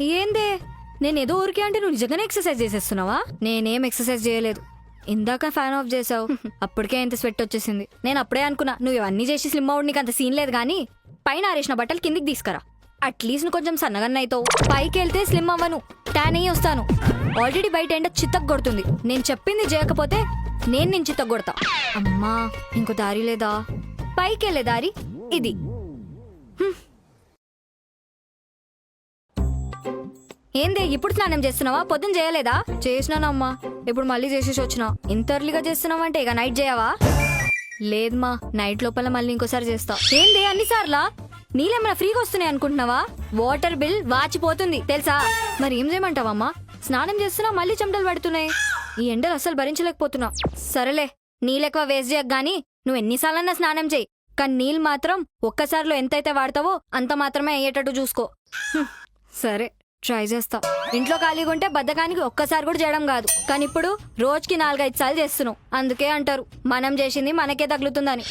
ఏందే? నేను ఏదో ఊరికే అంటే నువ్వు నిజంగానే ఎక్సర్సైజ్ చేసేస్తున్నావా? నేనేం ఎక్సర్సైజ్ చేయలేదు. ఇందాక ఫ్యాన్ ఆఫ్ చేసావు అప్పటికే ఎంత స్వెట్ వచ్చేసింది. నేను అప్పుడే అనుకున్నా నువ్వు ఇవన్నీ చేసి స్లిమ్ అవుట్ నీకు అంత సీన్ లేదు కానీ పైన ఆరేసిన బట్టలు కిందికి తీసుకురా. అట్లీస్ట్ నువ్వు కొంచెం సన్నగన్న అవుతావు. పైకి వెళ్తే స్లిమ్ అవ్వను. ట్యాన్ అయ్యి వస్తాను. ఆల్రెడీ బయట ఎండ చిత్తకు కొడుతుంది. నేను చెప్పింది చేయకపోతే నేను నేను చిత్తకు కొడతా. అమ్మా ఇంకో దారి లేదా? పైకి వెళ్ళే దారి ఇది. ఏందే ఇప్పుడు స్నానం చేస్తున్నావా? పొద్దున చేయలేదా? చేసినానమ్మా. ఇప్పుడు మళ్ళీ చేసేసి వచ్చినా. ఇంత ఎర్లీగా చేస్తున్నావంటే ఇక నైట్ చేయవా? లేదమ్మా నైట్ లోపల మళ్ళీ ఇంకోసారి చేస్తా. ఏందే అన్నిసార్లా? నీళ్ళేమైనా ఫ్రీగా వస్తున్నాయి అనుకుంటున్నావా? వాటర్ బిల్ వాచిపోతుంది తెలుసా? మరి ఏం చేయమంటావమ్మా? స్నానం చేస్తున్నా మళ్ళీ చెమటలు పడుతున్నాయి. ఈ ఎండలు అస్సలు భరించలేకపోతున్నా. సరేలే నీళ్ళెక్కువ వేస్ట్ చేయకు గానీ నువ్వు ఎన్నిసార్లన్నా స్నానం చేయి. కానీ నీళ్ళు మాత్రం ఒక్కసారిలో ఎంతైతే వాడతావో అంత మాత్రమే అయ్యేటట్టు చూసుకో. సరే. ట్రై చేస్తా. ఇంట్లో ఖాళీగా ఉంటే బద్దకానికి ఒక్కసారి కూడా చేయడం కాదు. కానీ ఇప్పుడు రోజుకి నాలుగైదు సార్లు చేస్తున్నావు అందుకే అంటారు మనం చేసింది మనకే తగులుతుందని.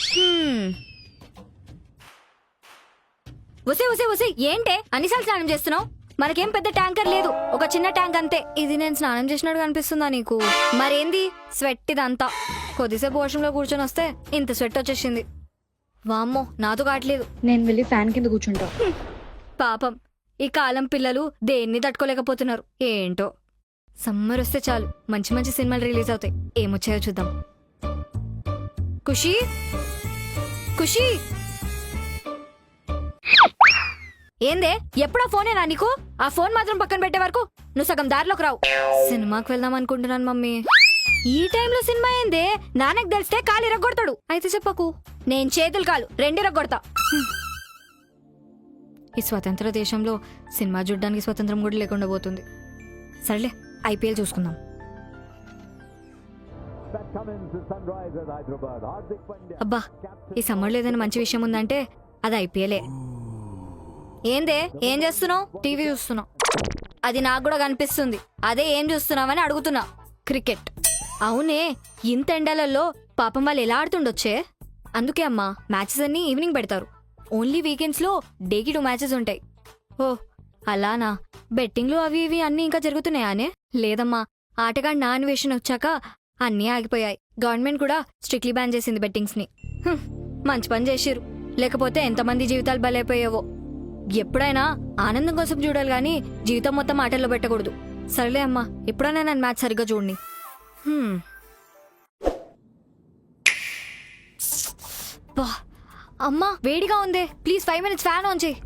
ఉసే ఉసే ఉసే ఏంటే? అన్నిసార్లు స్నానం చేస్తున్నావు? మనకేం పెద్ద ట్యాంకర్ లేదు. ఒక చిన్న ట్యాంక్ అంతే. ఇది నేను స్నానం చేసినట్టు కనిపిస్తుందా నీకు? మరేంది? స్వెట్ ఇదంతా. కొద్దిసేపు వాష్రూమ్లో కూర్చొని వస్తే ఇంత స్వెట్ వచ్చేసింది. వామ్మో నాతో కావట్లేదు. నేను వెళ్ళి ఫ్యాన్ కింద కూర్చుంటా. పాపం. ఈ కాలం పిల్లలు దేన్ని తట్టుకోలేకపోతున్నారు? ఏంటో? సమ్మర్ వస్తే చాలు. మంచి మంచి సినిమాలు రిలీజ్ అవుతాయి. ఏమొచ్చాయో చూద్దాం. ఖుషి? ఖుషి? ఏందే? ఎప్పుడో ఫోనేనా నీకు? ఆ ఫోన్ మాత్రం పక్కన పెట్టే వరకు నువ్వు సగం దారిలోకి రావు. సినిమాకి వెళ్దాం అనుకుంటున్నాను మమ్మీ. ఈ టైంలో సినిమా ఏందే? నాన్నకు తెలిస్తే కాలు ఇరగొడతాడు. అయితే చెప్పకు. నేను చేతులు కాలు రెండు ఇరగొడతా. ఈ స్వతంత్ర దేశంలో సినిమా చూడడానికి స్వతంత్రం కూడా లేకుండా పోతుంది. సరేలే ఐపీఎల్ చూసుకుందాం. అబ్బా ఈ సమ్మర్లో ఏదైనా మంచి విషయం ఉందంటే అది ఐపీఎలే. ఏందే ఏం చేస్తున్నావు? టీవీ చూస్తున్నావు. అది నాకు కూడా కనిపిస్తుంది. అదే ఏం చూస్తున్నావని అడుగుతున్నా. క్రికెట్. అవునే ఇంత ఎండలలో పాపం వాళ్ళు ఎలా ఆడుతుండొచ్చే? అందుకే అమ్మా మ్యాచెస్ అన్ని ఈవినింగ్ పెడతారు. ఓన్లీ వీకెండ్స్లో డేకి టూ మ్యాచెస్ ఉంటాయి. ఓ అలానా? బెట్టింగ్లు అవి ఇవి అన్నీ ఇంకా జరుగుతున్నాయానే లేదమ్మా ఆటగా నా అన్వేషణ వచ్చాక అన్నీ ఆగిపోయాయి. గవర్నమెంట్ కూడా స్ట్రిక్ట్లీ బ్యాన్ చేసింది బెట్టింగ్స్ని మంచి పని చేసిరు లేకపోతే ఎంతమంది జీవితాలు బలైపోయావో. ఎప్పుడైనా ఆనందం కోసం చూడాలి గాని జీవితం మొత్తం ఆటల్లో పెట్టకూడదు. సరేలే అమ్మా ఎప్పుడైనా నన్ను మ్యాచ్ సరిగ్గా చూడండి. బా, అమ్మా వేడిగా ఉందే. Please five minutes fan on చేయి.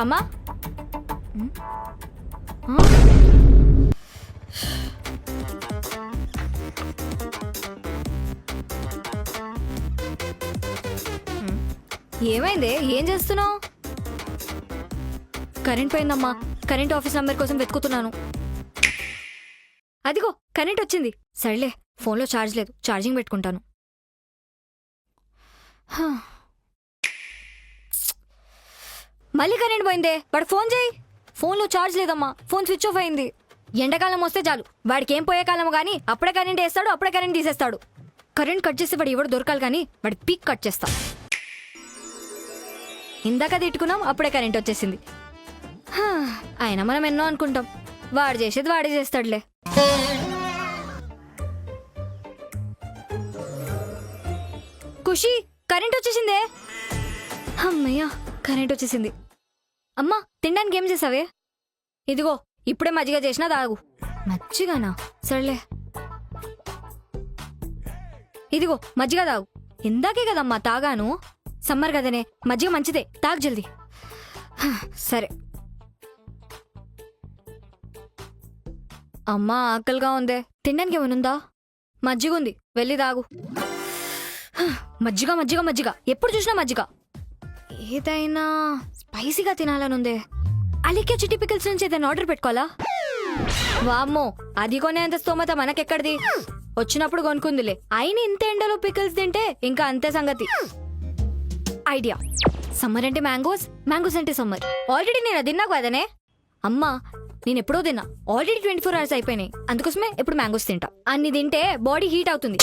అమ్మా. ఏమైంది? ఏం చేస్తున్నావు? కరెంట్ పోయిందమ్మా. కరెంట్ ఆఫీస్ నంబర్ కోసం వెతుకుతున్నాను. అదిగో కరెంట్ వచ్చింది. సర్లే ఫోన్లో ఛార్జ్ లేదు. ఛార్జింగ్ పెట్టుకుంటాను. మళ్ళీ కరెంట్ పోయిందే. వాడు ఫోన్ చేయి. ఫోన్లో ఛార్జ్ లేదమ్మా. ఫోన్ స్విచ్ ఆఫ్ అయింది. ఎండాకాలం వస్తే చాలు. వాడికి ఏం పోయే కాలం కానీ అప్పుడే కరెంట్ వేస్తాడు అప్పుడే కరెంట్ తీసేస్తాడు. కరెంట్ కట్ చేస్తే వాడు ఎవడు దొరకాలి కానీ వాడి పీక్ కట్ చేస్తా. ఇందాక తిట్టుకున్నాం అప్పుడే కరెంట్ వచ్చేసింది. ఆయన అయినా మనం ఎన్నో అనుకుంటాం. వాడు చేసేది వాడే చేస్తాడులే. ఖుషి కరెంట్ వచ్చేసిందే. అమ్మయ్యా కరెంట్ వచ్చేసింది. అమ్మా తినడానికి ఏం చేసావే? ఇదిగో ఇప్పుడే మజ్జిగ చేసినా తాగు. మజ్జిగనా? సర్లే. ఇదిగో మజ్జిగ తాగు. ఇందాకే కదమ్మా తాగాను. సమ్మర్ కదనే మజ్జిగ మంచిదే. తాగు జల్దీ. సరే. అమ్మా ఆకలిగా ఉందే. తినడానికి ఏమనుందా మజ్జిగ ఉంది వెళ్ళి తాగు. మజ్జిగ మజ్జిగ మజ్జిగ. ఎప్పుడు చూసినా మజ్జిగ. ఏదైనా స్పైసీగా తినాలనుందే. అలికే చిట్టి పికిల్స్ నుంచి ఏదైనా ఆర్డర్ పెట్టుకోవాలా? వామ్మో అది కొనేంత స్తోమత మనకెక్కడిది? వచ్చినప్పుడు కొనుక్కుందిలే. అయిన ఇంత ఎండలో పికిల్స్ తింటే ఇంకా అంతే సంగతి. ఐడియా. సమ్మర్ అంటే మ్యాంగోస్ మ్యాంగోస్ అంటే సమ్మర్. ఆల్రెడీ నేను తిన్నా కదనే? అమ్మా నేను ఎప్పుడో తిన్నా. ఆల్రెడీ ట్వంటీ ఫోర్ అవర్స్ అయిపోయినాయి. అందుకోసమే ఇప్పుడు మ్యాంగోస్ తింటా. అన్ని తింటే బాడీ హీట్ అవుతుంది.